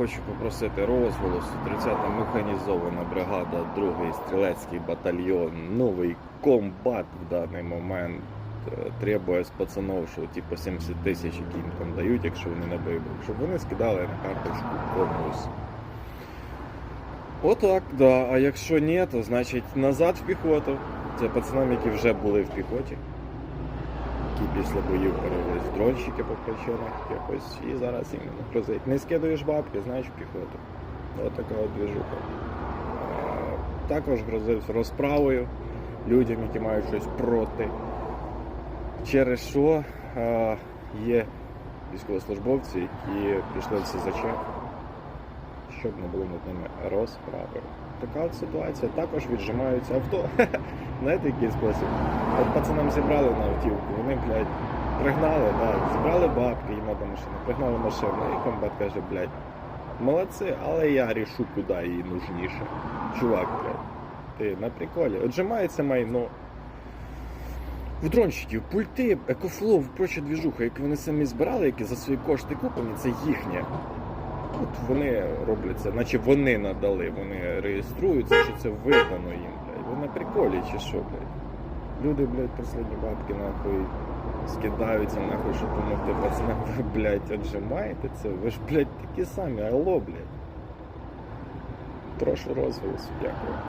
хочу попросити розголосу. 30-та механізована бригада, 2-й стрілецький батальйон, новий комбат в даний момент. е, Требує з пацанов, що типу 70 тисяч, які їм там дають, якщо вони не вибух, щоб вони скидали на карточку комусь. Отак, да. А якщо ні, то значить назад в піхоту. Це пацанам, які вже були в піхоті, які після боїв перевелись дронщики по причинах якось, і зараз їм не прозить. Не скидуєш бабки, знаєш піхоту. От така от двіжуха. Також грозився розправою людям, які мають щось проти. Через що є військовослужбовці, які пішли в СЗЧ, щоб не було над ними розправи. Така от ситуація. Також віджимаються авто. Знаєте, який спосіб? От пацанам зібрали на автівку, вони, блядь, пригнали, да, зібрали бабки, їм надо машину, пригнали машину, і комбат каже, блядь, молодці, але я рішу, куди їй нужніше. Чувак, блядь, ти на приколі. Отжимається майно. В дронщиків, пульти, екофлоу, проча двіжуха, які вони самі збирали, які за свої кошти куплені, це їхнє. От вони роблять це, наче вони надали, вони реєструються, що це видано їм, блядь. Ви на приколі чи що, блядь? Люди, блядь, последні бабки нахуй скидаються, нахуй, щоб допомогти пацанам. Ви, блядь, отжимаєте це? Ви ж, блядь, такі самі, алло, блядь. Прошу розголосу, дякую.